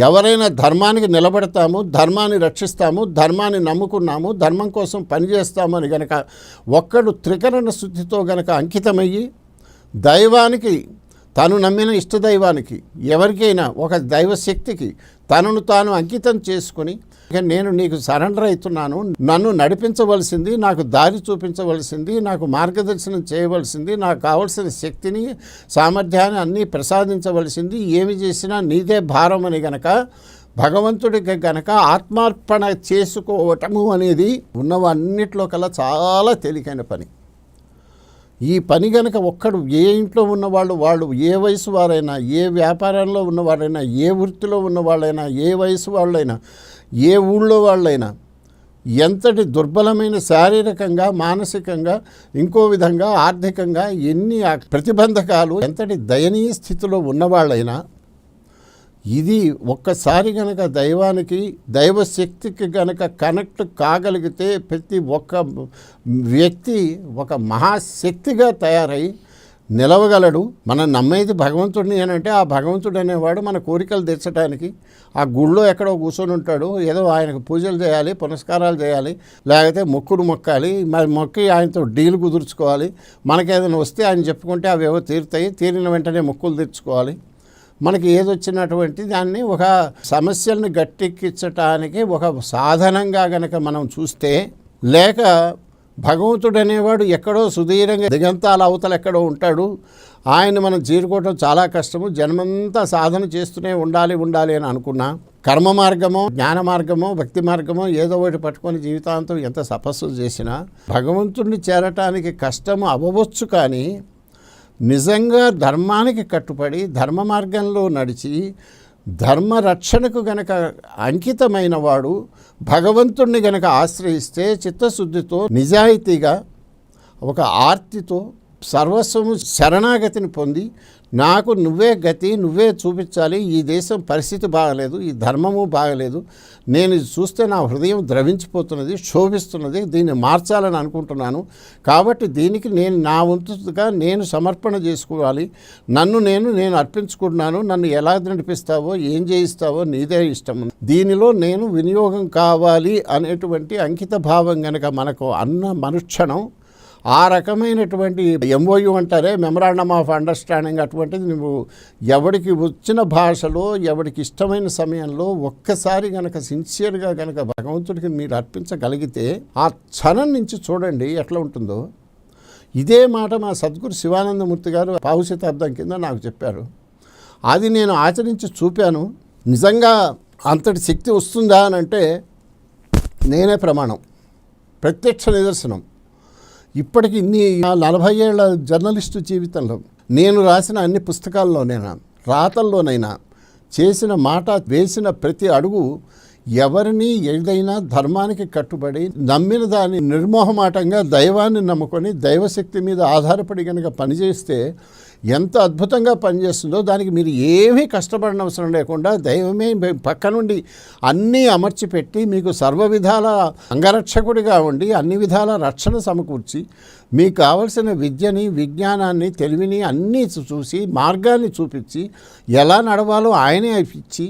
ఎవరైనా ధర్మానికి నిలబడతాము ధర్మాన్ని రక్షిస్తాము ధర్మాన్ని నమ్ముకున్నాము ధర్మం కోసం పనిచేస్తాము అని గనక ఒక్కడు త్రికరణ శుద్ధితో గనక అంకితమయ్యి దైవానికి తను నమ్మిన ఇష్టదైవానికి ఎవరికైనా ఒక దైవశక్తికి తనను తాను అంకితం చేసుకుని నేను నీకు సరెండర్ అవుతున్నాను నన్ను నడిపించవలసింది నాకు దారి చూపించవలసింది నాకు మార్గదర్శనం చేయవలసింది నాకు కావలసిన శక్తిని సామర్థ్యాన్ని అన్నీ ప్రసాదించవలసింది ఏమి చేసినా నీదే భారం అని గనక భగవంతుడికి గనక ఆత్మార్పణ చేసుకోవటము అనేది ఉన్నవన్నిట్లో కల్లా చాలా తేలికైన పని. ఈ పని గనక ఒక్కడు ఏ ఇంట్లో ఉన్నవాళ్ళు వాళ్ళు ఏ వయసు వారైనా ఏ వ్యాపారంలో ఉన్నవాడైనా ఏ వృత్తిలో ఉన్నవాళ్ళైనా ఏ వయసు వాళ్ళైనా ఏ ఊళ్ళో వాళ్ళైనా ఎంతటి దుర్బలమైన శారీరకంగా మానసికంగా ఇంకో విధంగా ఆర్థికంగా ఎన్ని ప్రతిబంధకాలు ఎంతటి దయనీయ స్థితిలో ఉన్నవాళ్ళైనా ఇది ఒక్కసారి గనక దైవానికి దైవశక్తికి గనక కనెక్ట్ కాగలిగితే ప్రతి ఒక్క వ్యక్తి ఒక మహాశక్తిగా తయారై నిలవగలడు. మనం నమ్మేది భగవంతుడిని అని అంటే ఆ భగవంతుడు అనేవాడు మన కోరికలు తీర్చడానికి ఆ గుళ్ళో ఎక్కడో కూర్చొని ఉంటాడు. ఏదో ఆయనకు పూజలు చేయాలి పునస్కారాలు చేయాలి లేకపోతే మొక్కుడు మొక్కాలి మరి మొక్కి ఆయనతో డీల్ కుదుర్చుకోవాలి. మనకేదైనా వస్తే ఆయన చెప్పుకుంటే అవి ఏవో తీరుతాయి తీరిన వెంటనే మొక్కులు తీర్చుకోవాలి. మనకి ఏదొచ్చినటువంటి దాన్ని ఒక సమస్యల్ని గట్టెక్కించటానికి ఒక సాధనంగా గనక మనం చూస్తే లేక భగవంతుడు అనేవాడు ఎక్కడో సుదీరంగా దిగంతాల అవతల ఎక్కడో ఉంటాడు. ఆయన మనం చేరుకోవటం చాలా కష్టము. జన్మంతా సాధన చేస్తూనే ఉండాలి ఉండాలి అని అనుకున్నా. కర్మ మార్గమో జ్ఞాన మార్గమో భక్తి మార్గమో ఏదో ఒకటి పట్టుకొని జీవితాంతం ఎంత తపస్సు చేసినా భగవంతుడిని చేరటానికి కష్టము అవ్వవచ్చు కానీ నిజంగా ధర్మానికి కట్టుబడి ధర్మ మార్గంలో నడిచి ధర్మ రక్షణకు గనక అంకితమైన వాడు భగవంతుణ్ణి గనక ఆశ్రయిస్తే చిత్తశుద్ధితో నిజాయితీగా ఒక ఆర్తితో సర్వస్వము శరణాగతిని పొంది నాకు నువ్వే గతి నువ్వే చూపించాలి. ఈ దేశం పరిస్థితి బాగలేదు ఈ ధర్మము బాగలేదు. నేను చూస్తే నా హృదయం ద్రవించిపోతున్నది శోభిస్తున్నది దీన్ని మార్చాలని అనుకుంటున్నాను. కాబట్టి దీనికి నేను నా వంతుగా నేను సమర్పణ చేసుకోవాలి. నన్ను నేను నేను అర్పించుకుంటున్నాను. నన్ను ఎలా నడిపిస్తావో ఏం చేయిస్తావో నీదే ఇష్టం. దీనిలో నేను వినియోగం కావాలి అనేటువంటి అంకిత భావం కనుక మనకు అన్న మనుక్షణం ఆ రకమైనటువంటి ఎంఓయు అంటారే మెమరాండమ్ ఆఫ్ అండర్స్టాండింగ్ అటువంటిది నువ్వు ఎవడికి వచ్చిన భాషలో ఎవడికి ఇష్టమైన సమయంలో ఒక్కసారి గనక సిన్సియర్గా గనక భగవంతుడికి మీరు అర్పించగలిగితే ఆ క్షణం నుంచి చూడండి ఎట్లా ఉంటుందో. ఇదే మాట మా సద్గురు శివానందమూర్తి గారు పావుశతాబ్దం కింద నాకు చెప్పారు. అది నేను ఆచరించి చూపాను. నిజంగా అంతటి శక్తి వస్తుందా అని అంటే నేనే ప్రమాణం. ప్రత్యక్ష నిదర్శనం. ఇప్పటికి ఇన్ని నలభై ఏళ్ళ జర్నలిస్టు జీవితంలో నేను రాసిన అన్ని పుస్తకాల్లోనైనా రాతల్లోనైనా చేసిన మాట వేసిన ప్రతి అడుగు ఎవరిని ఏదైనా ధర్మానికి కట్టుబడి నమ్మిన దాన్ని నిర్మోహమాటంగా దైవాన్ని నమ్ముకొని దైవశక్తి మీద ఆధారపడి కనుక పనిచేస్తే ఎంత అద్భుతంగా పనిచేస్తుందో దానికి మీరు ఏమీ కష్టపడిన అవసరం లేకుండా దైవమే పక్క నుండి అన్నీ అమర్చిపెట్టి మీకు సర్వ విధాల అంగరక్షకుడిగా ఉండి అన్ని విధాల రక్షణ సమకూర్చి మీకు కావలసిన విద్యని విజ్ఞానాన్ని తెలివిని అన్నీ చూసి మార్గాన్ని చూపించి ఎలా నడవాలో ఆయనే ఇచ్చి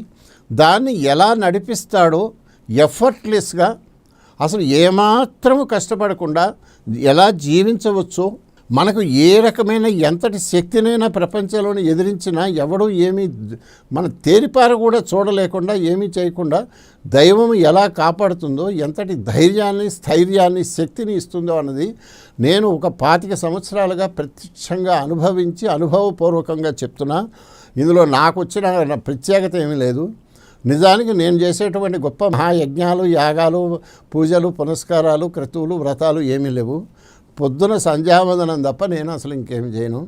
దాన్ని ఎలా నడిపిస్తాడో ఎఫర్ట్లెస్గా అసలు ఏమాత్రము కష్టపడకుండా ఎలా జీవించవచ్చో మనకు ఏ రకమైన ఎంతటి శక్తినైనా ప్రపంచంలోని ఎదిరించినా ఎవడూ ఏమీ మన తేరిపార కూడా చూడలేకుండా ఏమీ చేయకుండా దైవం ఎలా కాపాడుతుందో ఎంతటి ధైర్యాన్ని స్థైర్యాన్ని శక్తిని ఇస్తుందో అన్నది నేను ఒక పాతిక సంవత్సరాలుగా ప్రత్యక్షంగా అనుభవించి అనుభవపూర్వకంగా చెప్తున్నా. ఇందులో నాకు వచ్చిన ప్రత్యేకత ఏమీ లేదు. నిజానికి నేను చేసేటువంటి గొప్ప మహాయజ్ఞాలు యాగాలు పూజలు పునస్కారాలు క్రతువులు వ్రతాలు ఏమీ లేవు. పొద్దున సంధ్యావందనం తప్ప నేను అసలు ఇంకేమి చేయను.